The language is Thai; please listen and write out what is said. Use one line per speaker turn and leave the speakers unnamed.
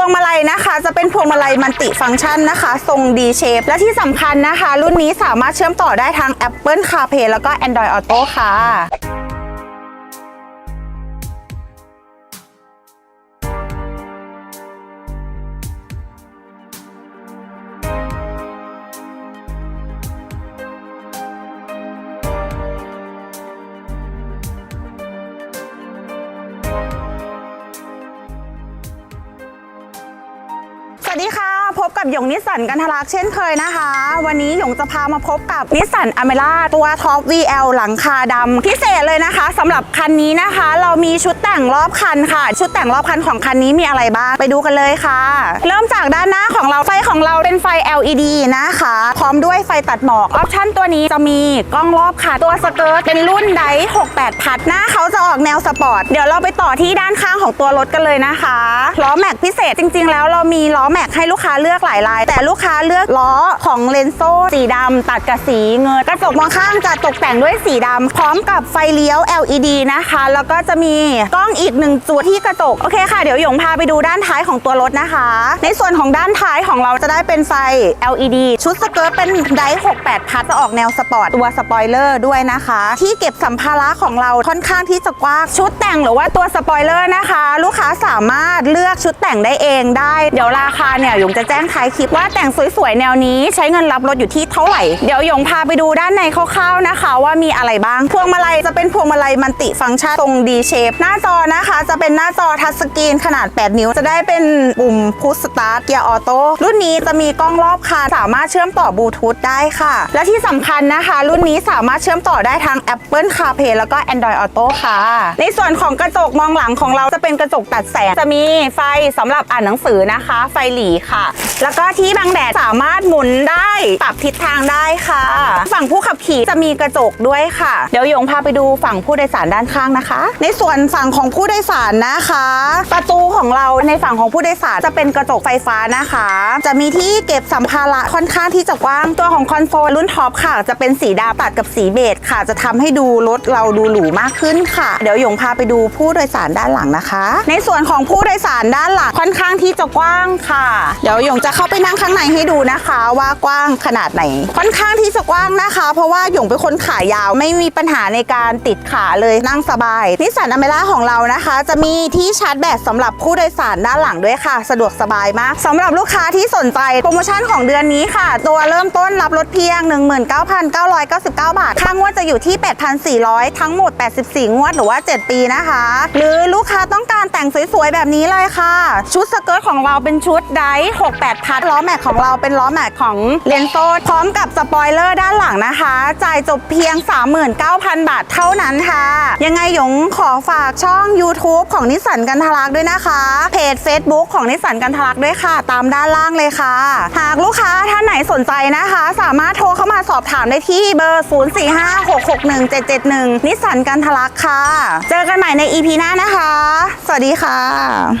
วงมาลัยนะคะ จะเป็นพวงมาลัยมันติฟังก์ชันนะคะ ทรงดีเชฟและที่สำคัญนะคะ รุ่นนี้สามารถเชื่อมต่อได้ทั้ง Apple CarPlay แล้วก็ Android Auto ค่ะ วัสดีค่ะ พบกับหยงนิสสันกันทลักเช่นเคยนะคะ วันนี้หยงจะพามาพบกับนิสสันอเมร่าตัวท็อป VL หลังคาดำพิเศษเลยนะคะสำหรับคันนี้นะคะ เรามีชุดแต่งรอบคันค่ะ ชุดแต่งรอบคันของคันนี้มีอะไรบ้างไปดูกันเลยค่ะ เริ่มจากด้านหน้าของเราไฟของเราเป็นไฟ LED นะคะ พร้อมด้วยไฟตัดหมอกออปชั่นตัวนี้จะมีกล้องรอบคันตัวสเกิร์ตเป็นรุ่นได68 พัดหน้าเขาจะออกแนวสปอร์ตเดี๋ยวเราไปต่อที่ด้านข้างของตัวรถกันเลยนะคะล้อแม็กพิเศษจริง ๆ แล้วเรามีล้อแม็กให้ลูกค้าเลือกือกหลายลาย แต่ลูกค้าเลือกล้อของเลนโซ่สีดำตัดกับสีเงินกระจกมองข้างจะตกแต่งด้วยสีดำพร้อมกับไฟเลี้ยว LED นะคะ แล้วก็จะมีกล้องอีกหนึ่งตัวที่กระจกโอเคค่ะเดี๋ยวหยงพาไปดูด้านท้ายของตัวรถนะคะ ในส่วนของด้านท้ายของเราจะได้เป็นไฟ LED ชุดสเกิร์ตเป็นไดร์68 พัดจะออกแนวสปอร์ตตัวสปอยเลอร์ด้วยนะคะ ที่เก็บสัมภาระของเราค่อนข้างที่จะกว้างชุดแต่งหรือว่าตัวสปอยเลอร์นะคะ ลูกค้าสามารถเลือกชุดแต่งได้เองได้ เดี๋ยวราคาเนี่ยหยงจะแจ้งท้ายคลิปว่าแต่งสวยๆแนวนี้ใช้เงินรับรถอยู่ที่เท่าไหร่ เดี๋ยวหยงพาไปดูด้านในคร่าวๆนะคะ ว่ามีอะไรบ้าง พวงมาลัยจะเป็นพวงมาลัยมันติฟังก์ชันทรง D shape หน้าจอนะคะ จะเป็นหน้าจอทัชสกรีนขนาด 8 นิ้ว จะได้เป็นปุ่มพุชสตาร์ทเกียร์ออโต้รุ่นนี้จะมีกล้องรอบคันสามารถเชื่อมต่อบลูทูธได้ค่ะ และที่สำคัญนะคะ รุ่นนี้สามารถเชื่อมต่อได้ทั้ง Apple CarPlay แล้วก็ Android Auto ค่ะ ในส่วนของกระจกมองหลังของเราจะเป็นกระจกตัดแสงจะมีไฟสำหรับอ่านหนังสือนะคะ ไฟหลีค่ะ แล้วก็ที่บังแดดสามารถหมุนได้ปรับทิศทางได้ค่ะ ฝั่งผู้ขับขี่จะมีกระจกด้วยค่ะ เดี๋ยวหยงพาไปดูฝั่งผู้โดยสารด้านข้างนะคะ ในส่วนฝั่งของผู้โดยสารนะคะ ประตูของเราในฝั่งของผู้โดยสารจะเป็นกระจกไฟฟ้านะคะ จะมีที่เก็บสัมภาระค่อนข้างที่จะกว้างตัวของคอนโซลรุ่นท็อปค่ะ จะเป็นสีดำตัดกับสีเบจค่ะ จะทำให้ดูรถเราดูหรูมากขึ้นค่ะ เดี๋ยวหยงพาไปดูผู้โดยสารด้านหลังนะคะ ในส่วนของผู้โดยสารด้านหลังค่อนข้างที่จะกว้างค่ะ เดี๋ยวหยงจะเข้าไปนั่งข้างในให้ดูนะคะ ว่ากว้างขนาดไหน ค่อนข้างที่จะกว้างนะคะ เพราะว่าหยงเป็นคนขายาวไม่มีปัญหาในการติดขาเลยนั่งสบายนิสสันอเมร่าของเรานะคะ จะมีที่ชาร์จแบตสำหรับผู้โดยสารด้านหลังด้วยค่ะ สะดวกสบายมากสำหรับลูกค้าที่สนใจโปรโมชั่นของเดือนนี้ค่ะ ตัวเริ่มต้นรับรถเพียง 19,999 บาท ค่างวดจะอยู่ที่ 8,400 ทั้งหมด 84 งวดหรือว่า 7 ปีนะคะ หรือลูกค้าต้องการแต่งสวยๆแบบนี้เลยค่ะ ชุดสเกิร์ตของเราเป็นชุดไดร์68พัดล้อแม็กของเราเป็นล้อแม็กของเลนโซพร้อมกับสปอยเลอร์ด้านหลังนะคะ จ่ายจบเพียง 39,000 บาทเท่านั้นค่ะ ยังไงหยงขอฝากช่อง YouTube ของนิสสันกันทลักด้วยนะคะ เพจ Facebook ของนิสสันกันทลักด้วยค่ะ ตามด้านล่างเลยค่ะ หากลูกค้าท่านไหนสนใจนะคะ สามารถโทรเข้ามาสอบถามได้ที่เบอร์ 045-661-771 นิสสันกันทลักค่ะ เจอกันใหม่ใน EP หน้านะคะ สวัสดีค่ะ